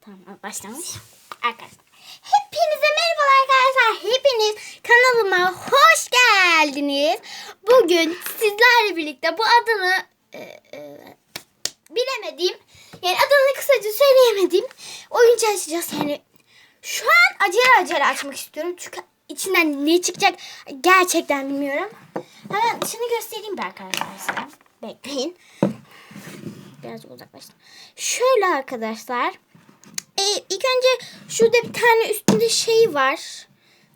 Tamam başlamış. Arkadaşlar. Hepinize merhabalar arkadaşlar. Hepiniz kanalıma hoş geldiniz. Bugün sizlerle birlikte bu adını e, e, bilemediğim yani adını kısaca söyleyemediğim oyuncu açacağız. Yani şu an acele acele açmak istiyorum. Çünkü içinden ne çıkacak gerçekten bilmiyorum. Hemen dışını göstereyim bir arkadaşlar. Bekleyin. Birazcık uzaklaştım. Şöyle arkadaşlar. Ee, ilk önce şurada bir tane üstünde şey var.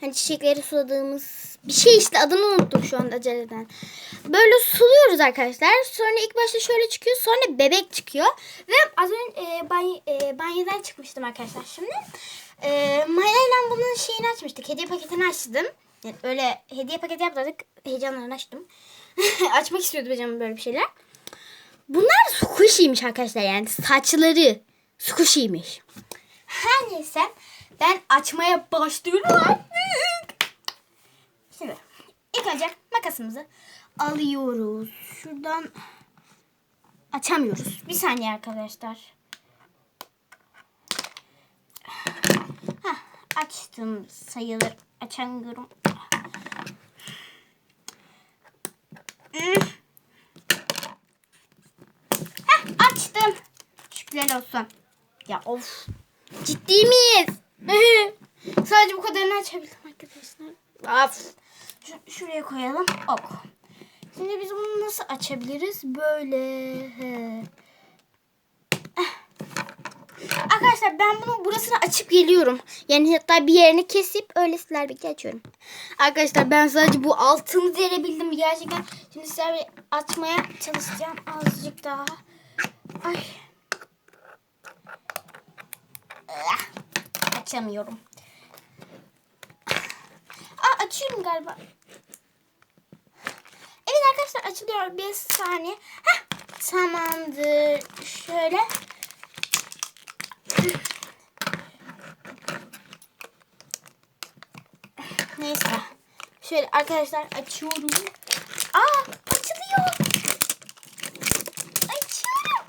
Hani çiçekleri suladığımız bir şey işte adını unuttum şu anda aceleden. Böyle suluyoruz arkadaşlar. Sonra ilk başta şöyle çıkıyor. Sonra bebek çıkıyor. Ve az önce e, banyo, e, banyodan çıkmıştım arkadaşlar şimdi. E, Maya ile bunun şeyini açmıştık. Hediye paketini açtım. Yani öyle hediye paketi yapmadık. Heyecanla açtım. Açmak istiyordum canım böyle bir şeyler. Bunlar squishy'ymiş arkadaşlar yani saçları squishy'ymiş. Her neyse ben açmaya başlıyorum artık. Şimdi ilk önce makasımızı alıyoruz. Şuradan açamıyoruz. Bir saniye arkadaşlar. Heh, açtım sayılır. Açamıyorum. Heh, açtım. Şükürler olsun. Ya of. Ciddi miyiz? Sadece bu kadarını açabildim arkadaşlar. Of. Şu, şuraya koyalım. Ok. Şimdi biz bunu nasıl açabiliriz? Böyle. He. Eh. Arkadaşlar ben bunun burasını açıp geliyorum. Yani hatta bir yerini kesip öyle sizler birlikte açıyorum. Arkadaşlar ben sadece bu altını derebildim gerçekten. Şimdi sizlerle açmaya çalışacağım azıcık daha. Ay. Açamıyorum. Aa, açıyorum galiba. Evet arkadaşlar açılıyor. Bir saniye. Heh, tamamdır. Şöyle. Neyse. Şöyle arkadaşlar açıyorum. Aa açılıyor. Açıyorum.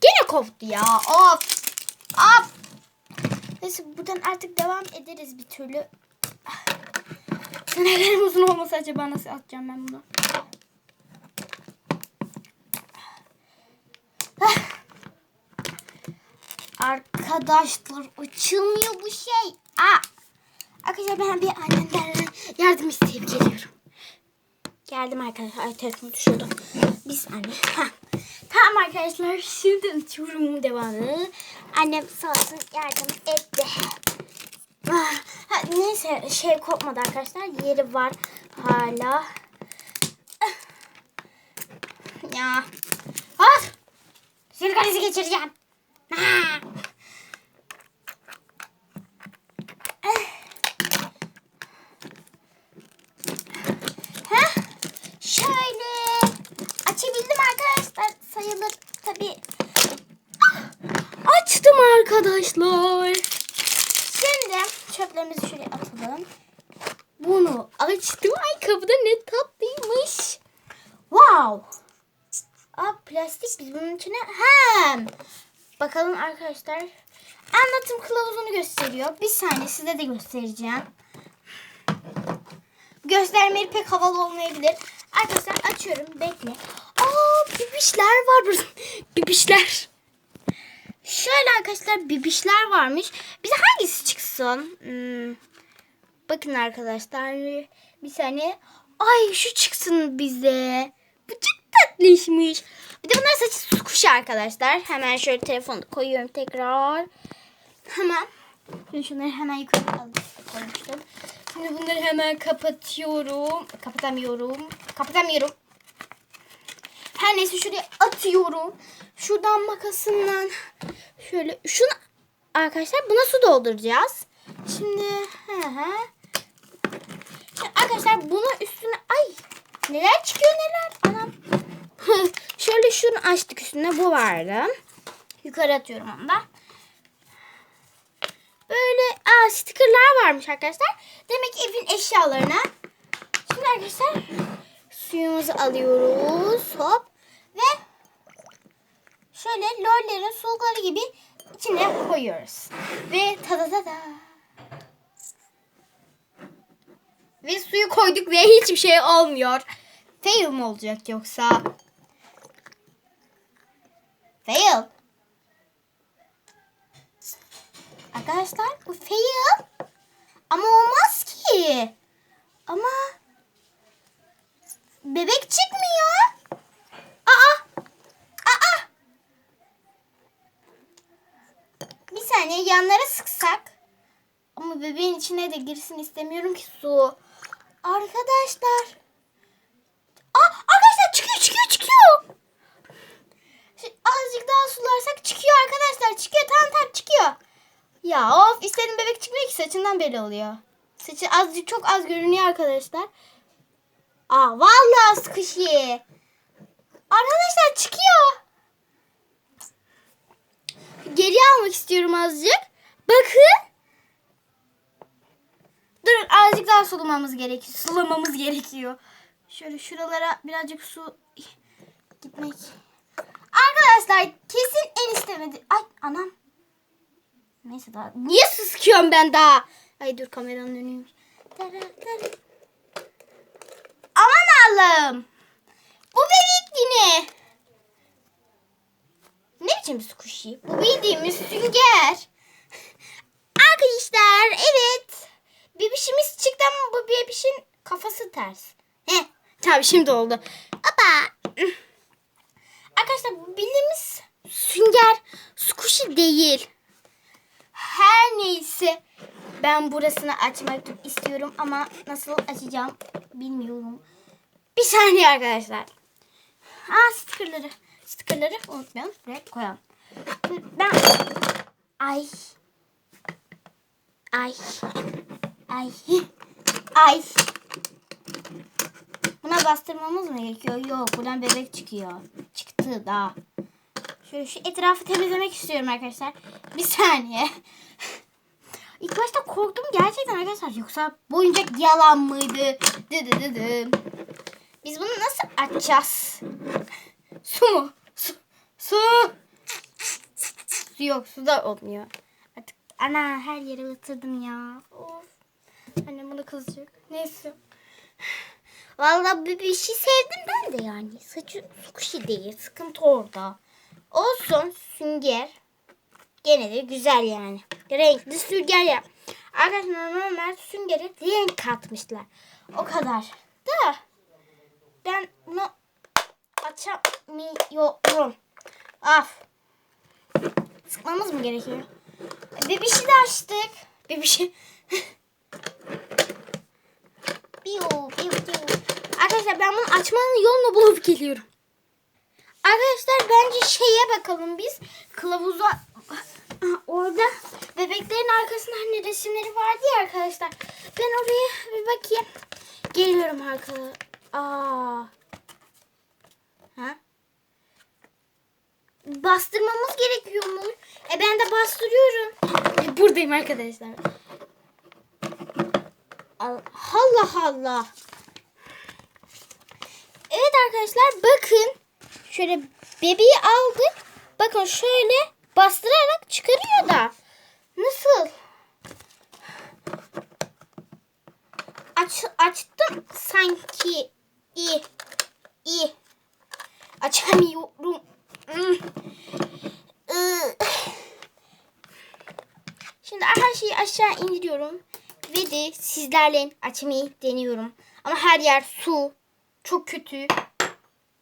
Gene koptu ya. Of. Of. Neyse buradan artık devam ederiz bir türlü. Senelerim uzun olmasa acaba nasıl atacağım ben bunu? Arkadaşlar açılmıyor bu şey. Aa. Arkadaşlar ben bir annemden yardım isteyip geliyorum. Geldim arkadaşlar. Ay telefon düşüyordu. Bir saniye. Heh. Tamam arkadaşlar şimdi açıyorum devamı. Annem sağ olsun yardım etti. Ah, ha, neyse şey kopmadı arkadaşlar. Yeri var hala. Ah. Ya. Sinir krizi geçireceğim. Ah. Heh. Şöyle açabildim arkadaşlar sayılır tabi. Açtım arkadaşlar. Şimdi çöplerimizi şuraya atalım. Bunu açtım. Ay kapıda ne tatlıymış. Wow. Aa plastik biz bunun içine hem. Bakalım arkadaşlar. Anlatım kılavuzunu gösteriyor. Bir saniye size de göstereceğim. Göstermeli pek havalı olmayabilir. Arkadaşlar açıyorum. Bekle. Bibişler var burada. bibişler. Şöyle arkadaşlar bibişler varmış. Bize hangisi çıksın? Hmm. Bakın arkadaşlar. Bir saniye. Ay şu çıksın bize. Bu çok tatlışmış. Bir de bunlar saçı su kuşu arkadaşlar. Hemen şöyle telefonu koyuyorum tekrar. Hemen. Şimdi şunları hemen yukarı koymuştum. Şimdi bunları hemen kapatıyorum. Kapatamıyorum. Kapatamıyorum. Her neyse şuraya atıyorum. Şuradan makasından şöyle şunu arkadaşlar buna su dolduracağız. Şimdi hı. Şimdi arkadaşlar bunu üstüne ay neler çıkıyor neler anam. şöyle şunu açtık üstüne bu vardı. Yukarı atıyorum onu da. Böyle aa, stickerlar varmış arkadaşlar. Demek ki evin eşyalarına. Şimdi arkadaşlar suyumuzu alıyoruz. Hop. Ve şöyle lollerin sulukları gibi içine koyuyoruz. Ve tada tada. Ve suyu koyduk ve hiçbir şey olmuyor. Fail mi olacak yoksa? Fail. Arkadaşlar bu fail. Ama olmaz ki. Ama bebek çıkmıyor. Aa! Aa! Bir saniye yanlara sıksak. Ama bebeğin içine de girsin istemiyorum ki su. Arkadaşlar. Aa, arkadaşlar çıkıyor çıkıyor çıkıyor. Şu- Azıcık daha sularsak çıkıyor arkadaşlar. Çıkıyor tamam tamam çıkıyor. Ya of istedim bebek çıkmıyor ki saçından belli oluyor. Saçı azıcık çok az görünüyor arkadaşlar. Aa vallahi squishy. Arkadaşlar çıkıyor. Geriye almak istiyorum azıcık. Bakın. Durun azıcık daha sulamamız gerekiyor. Sulamamız gerekiyor. Şöyle şuralara birazcık su gitmek. Arkadaşlar kesin en istemedi. Ay anam. Neyse daha. Niye sıkıyorum ben daha? Ay dur kameranın önüymüş. Tara, tara. Allah'ım. Bu yine. Ne biçim squishy? Bu bildiğimiz sünger. Arkadaşlar evet. Bebişimiz çıktı ama bu bebişin kafası ters. Heh, tamam şimdi oldu. Baba. Arkadaşlar bu bildiğimiz sünger squishy değil. Her neyse ben burasını açmak istiyorum ama nasıl açacağım bilmiyorum. Bir saniye arkadaşlar. Aa stickerları. Stickerları unutmayalım. Buraya koyalım. Ben... Ay. Ay. Ay. Ay. Buna bastırmamız mı gerekiyor? Yok. Buradan bebek çıkıyor. Çıktı daha. Şöyle şu etrafı temizlemek istiyorum arkadaşlar. Bir saniye. İlk başta korktum gerçekten arkadaşlar. Yoksa bu oyuncak yalan mıydı? Dı dı dı dı. Biz bunu nasıl açacağız? Su mu? Su. Su. Su yok. Su da olmuyor. Artık ana her yere ıtırdım ya. Of. Annem bunu kızacak. Neyse. Vallahi bir, bir şey sevdim ben de yani. Saçı sukuşi değil. Sıkıntı orada. Olsun sünger. Gene de güzel yani. Renkli sünger ya. Arkadaşlar normal süngeri renk katmışlar. O kadar. Da ben bunu açamıyorum. Af. Sıkmamız mı gerekiyor? Bebişi de açtık. Bebişi. Biyo, biyo, biyo. Arkadaşlar ben bunu açmanın yolunu bulup geliyorum. Arkadaşlar bence şeye bakalım biz. Kılavuza orada bebeklerin arkasında hani resimleri vardı ya arkadaşlar. Ben oraya bir bakayım. Geliyorum arkadaşlar. Aa. Ha? Bastırmamız gerekiyor mu? E ben de bastırıyorum. E, buradayım arkadaşlar. Al- Allah Allah. Evet arkadaşlar bakın. Şöyle bebeği aldık. Bakın şöyle bastırarak çıkarıyor da. Nasıl? Aç, açtım sanki. İyi. İyi. Açamıyorum. Hmm. Iı. Şimdi her şeyi aşağı indiriyorum. Ve de sizlerle açmayı deniyorum. Ama her yer su. Çok kötü.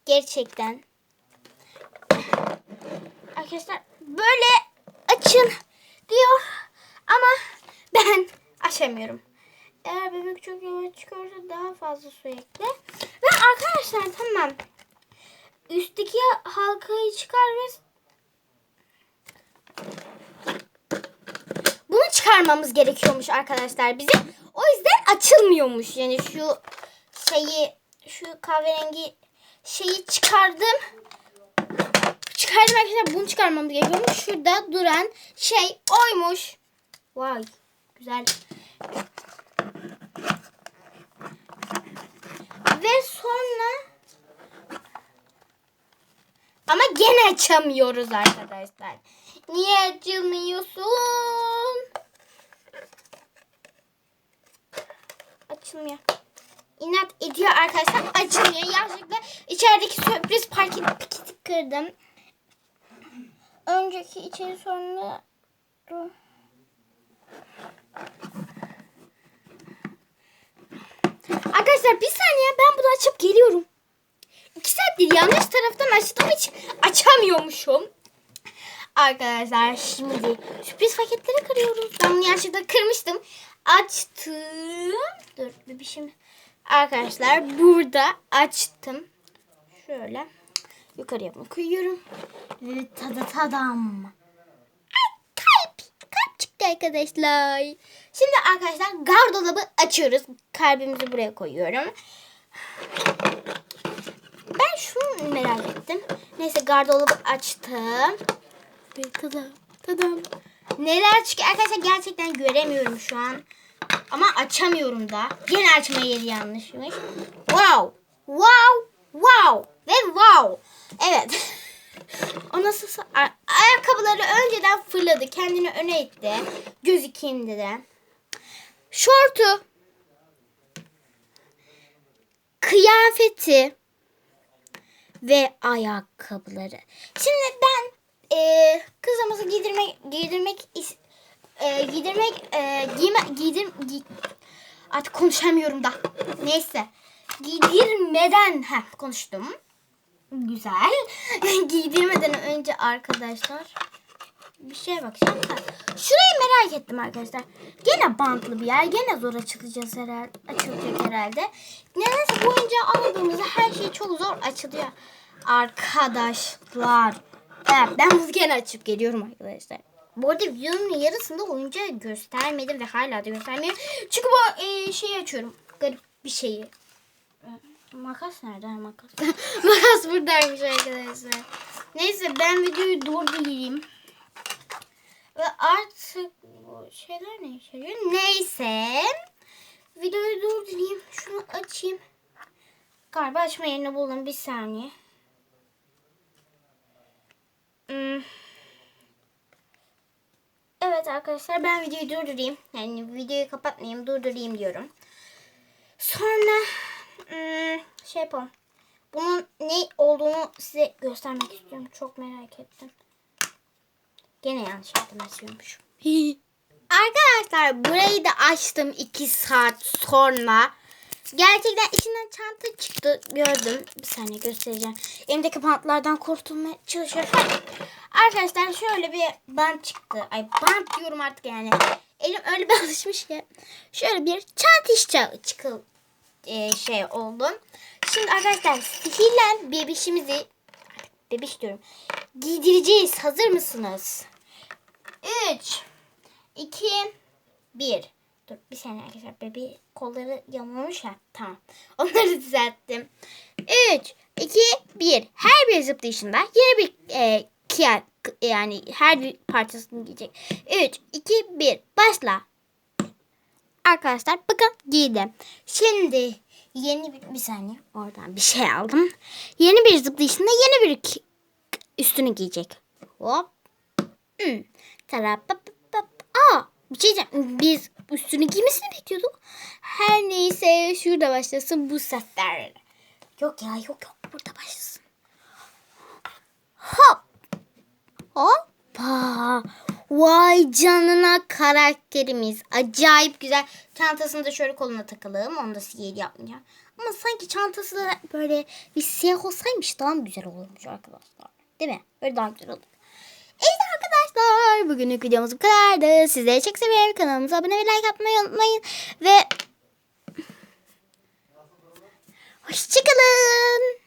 Gerçekten. Arkadaşlar böyle açın diyor. Ama ben açamıyorum. Eğer bebek çok yavaş çıkarsa daha fazla su ekle. Arkadaşlar tamam. Üstteki halkayı çıkar ve bunu çıkarmamız gerekiyormuş arkadaşlar bizim. O yüzden açılmıyormuş. Yani şu şeyi şu kahverengi şeyi çıkardım. Çıkardım arkadaşlar bunu çıkarmamız gerekiyormuş. Şurada duran şey oymuş. Vay güzel. Ve sonra Ama gene açamıyoruz arkadaşlar. Niye açılmıyorsun? Açılmıyor. İnat ediyor arkadaşlar. Açılmıyor. Yanlışlıkla içerideki sürpriz parket paketi kırdım. Önceki içeri sonra... Dur. Arkadaşlar bir saniye ben bunu açıp geliyorum. İki saattir yanlış taraftan açtım hiç açamıyormuşum. Arkadaşlar şimdi sürpriz paketleri kırıyoruz. Ben bunu yanlışlıkla kırmıştım. Açtım. Dur bir mi? Arkadaşlar burada açtım. Şöyle yukarıya bunu koyuyorum. Ve tada. Kalp çıktı arkadaşlar. Şimdi arkadaşlar gardolabı açıyoruz. Kalbimizi buraya koyuyorum. Ben şunu merak ettim. Neyse gardolabı açtım. Ve tadam tadam. Neler çıkıyor arkadaşlar gerçekten göremiyorum şu an. Ama açamıyorum da. Yine açma yeri yanlışmış. Wow. Wow. Wow. Ve wow. Evet. o nasıl ayakkabıları önceden fırladı. Kendini öne itti. Gözükeyim dedi. Şortu. Kıyafeti ve ayakkabıları. Şimdi ben e, kızımızı giydirmek giydirmek e, giydirmek e, giyme giydir gi- artık konuşamıyorum da. Neyse. Giydirmeden ha konuştum. Güzel. Giydirmeden önce arkadaşlar bir şeye bakacağım. Şurayı merak ettim arkadaşlar. Gene bantlı bir yer. Gene zor açılacağız herhalde. Açılacak herhalde. Nedense bu oyuncağı aldığımızda her şey çok zor açılıyor. Arkadaşlar. Evet ben bunu gene açıp geliyorum arkadaşlar. Bu arada videonun yarısında oyuncağı göstermedim ve hala da göstermiyorum. Çünkü bu e, şeyi açıyorum. Garip bir şeyi. Makas nerede? Makas. Makas buradaymış arkadaşlar. Neyse ben videoyu durdurayım. Ve artık bu şeyler ne işe yarıyor? Neyse. Videoyu durdurayım. Şunu açayım. Galiba açma yerini buldum. Bir saniye. Hmm. Evet arkadaşlar ben videoyu durdurayım. Yani videoyu kapatmayayım durdurayım diyorum. Sonra şey yapalım. Bunun ne olduğunu size göstermek istiyorum. Çok merak ettim. Gene yanlış yaptım açıyormuşum. Arkadaşlar burayı da açtım 2 saat sonra. Gerçekten içinden çanta çıktı. Gördüm. Bir saniye göstereceğim. Elimdeki bantlardan kurtulmaya çalışıyorum. Arkadaşlar şöyle bir bant çıktı. Ay bant diyorum artık yani. Elim öyle bir alışmış ki. Şöyle bir çanta iş çıkıl e, şey oldu. Şimdi arkadaşlar sihirlen bebişimizi bebiş diyorum. Giydireceğiz. Hazır mısınız? 3 2 1 Dur bir saniye arkadaşlar. Bebi kolları yamulmuş ya. Tamam. Onları düzelttim. 3 2 1 Her bir zıplayışında yeni bir e, kıyar yani her bir parçasını giyecek. 3 2 1 Başla. Arkadaşlar bakın giydim. Şimdi yeni bir, bir saniye oradan bir şey aldım. Yeni bir zıplayışında yeni bir üstünü giyecek. Hop. Hmm. Tarapapapap. Aa, bir şey diyeceğim. Biz üstünü giymesini bekliyorduk. Her neyse şurada başlasın bu sefer. Yok ya yok yok burada başlasın. Hop. Hoppa. Vay canına karakterimiz. Acayip güzel. Çantasını da şöyle koluna takalım. Onu da sihir yapmayacağım. Ama sanki çantası da böyle bir siyah olsaymış daha mı güzel olurmuş arkadaşlar. Değil mi? Böyle daha güzel olur. Evet arkadaşlar bugünlük videomuz bu kadardı. Sizleri çok seviyorum. Kanalımıza abone ve like atmayı unutmayın. Ve hoşçakalın.